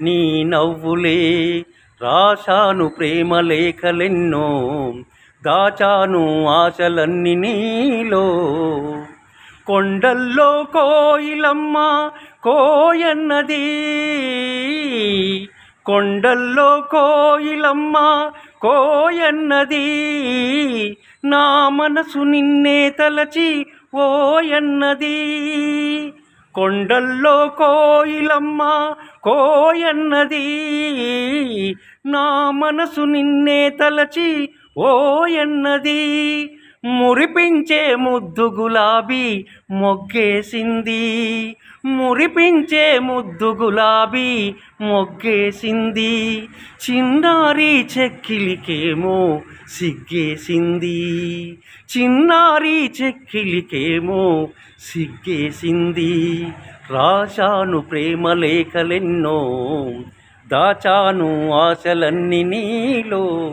నీ నవ్వులే రాశాను ప్రేమ లేఖలెన్నో దాచాను ఆశలన్నీ నీలో. కొండల్లో కోయిలమ్మ కోయన్నది కొండల్లో కోయిలమ్మ కోయన్నది. నా మనసు నిన్నే తలచి ఓయన్నది. కొండల్లో కోయిలమ్మ కోయన్నది. నా మనసు నిన్నే తలచి ఓయన్నది. మురిపించే ముద్దు గులాబీ మొగ్గేసింది. మురిపించే ముద్దు గులాబీ మొగ్గేసింది. చిన్నారి చెక్కిలికేమో సిగ్గేసింది. చిన్నారి చెక్కిలికేమో సిగ్గేసింది. రాశాను ప్రేమ లేఖలెన్నో దాచాను ఆశలన్నీ నీలో